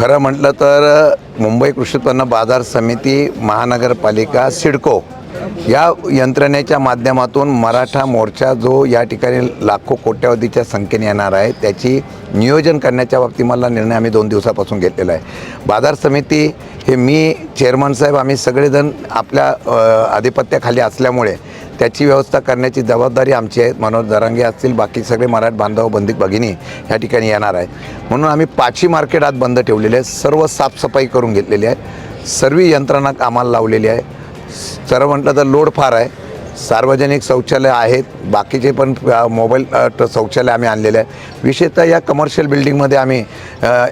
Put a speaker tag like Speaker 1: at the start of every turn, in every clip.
Speaker 1: खरं म्हटलं तर मुंबई कृषी उत्पन्न बाजार समिती महानगरपालिका सिडको या यंत्रणेच्या माध्यमातून मराठा मोर्चा जो या ठिकाणी लाखो कोट्यावधीच्या संख्येने येणार आहे त्याची नियोजन करण्याच्या बाबतीत मला निर्णय आम्ही दोन दिवसापासून घेतलेला आहे. बाजार समिती हे मी चेअरमन साहेब आम्ही सगळेजण आपल्या आधिपत्याखाली असल्यामुळे त्याची व्यवस्था करण्याची जबाबदारी आमची आहे. मनोज दरांगे असतील बाकी सगळे मराठ बांधव बंधिक भगिनी ह्या ठिकाणी येणार आहे म्हणून आम्ही पाचही मार्केट आज बंद ठेवलेले आहे. सर्व साफसफाई करून घेतलेली आहे. सर्व यंत्रणा कामाला लावलेली आहे. सर्व म्हटलं तर लोड फार आहे. सार्वजनिक शौचालय आहेत. बाकीचे पण मोबाईल शौचालय आम्ही आणलेले आहे विशेषतः या कमर्शियल बिल्डिंगमध्ये आम्ही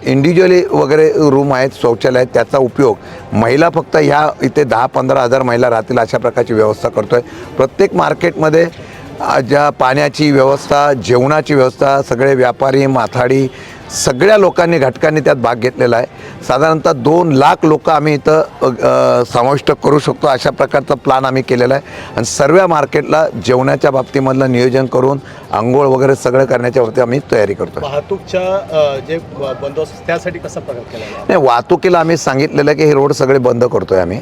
Speaker 1: इंडिव्हिज्युअली वगैरे रूम आहेत शौचालय आहेत त्याचा उपयोग महिला फक्त ह्या इथे दहा पंधरा हजार महिला राहतील अशा प्रकारची व्यवस्था करतो आहे प्रत्येक मार्केटमध्ये ज्या पाण्याची व्यवस्था जेवणाची व्यवस्था सगळे व्यापारी माथाडी सगळ्या लोकांनी घटकांनी त्यात भाग घेतलेला आहे. साधारणतः दोन लाख लोक आम्ही इथं समाविष्ट करू शकतो अशा प्रकारचा प्लान आम्ही केलेला आहे. आणि सर्व मार्केटला जेवणाच्या बाबतीमधलं नियोजन करून आंघोळ वगैरे सगळं करण्याच्या बाबतीत आम्ही तयारी करतो
Speaker 2: वाहतूकच्या जे बंदोबस्त त्यासाठी कसा प्रकार केला आहे?
Speaker 1: नाही वाहतुकीला आम्ही सांगितलेलं की हे रोड सगळे बंद करतो आहे आम्ही.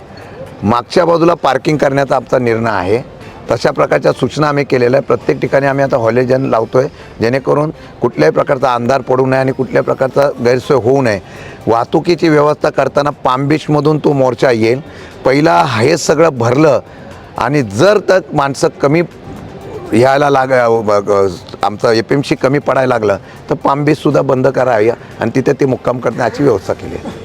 Speaker 1: मागच्या बाजूला पार्किंग करण्याचा आमचा निर्णय आहे. तशा प्रकारच्या सूचना आम्ही केलेल्या आहे प्रत्येक ठिकाणी आम्ही आता हॉलेजन लावतो आहे जेणेकरून कुठल्याही प्रकारचा अंधार पडू नये आणि कुठल्याही प्रकारचा गैरसोय होऊ नये. वाहतुकीची व्यवस्था करताना पामबीचमधून तो मोर्चा येईल. पहिला हे सगळं भरलं आणि जर तर माणसं कमी यायला लाग ब- आमचं ए पी एम सी कमी पडायला लागलं तर पामबीचसुद्धा बंद करावी आणि तिथे ते मुक्काम करण्याची व्यवस्था केली आहे.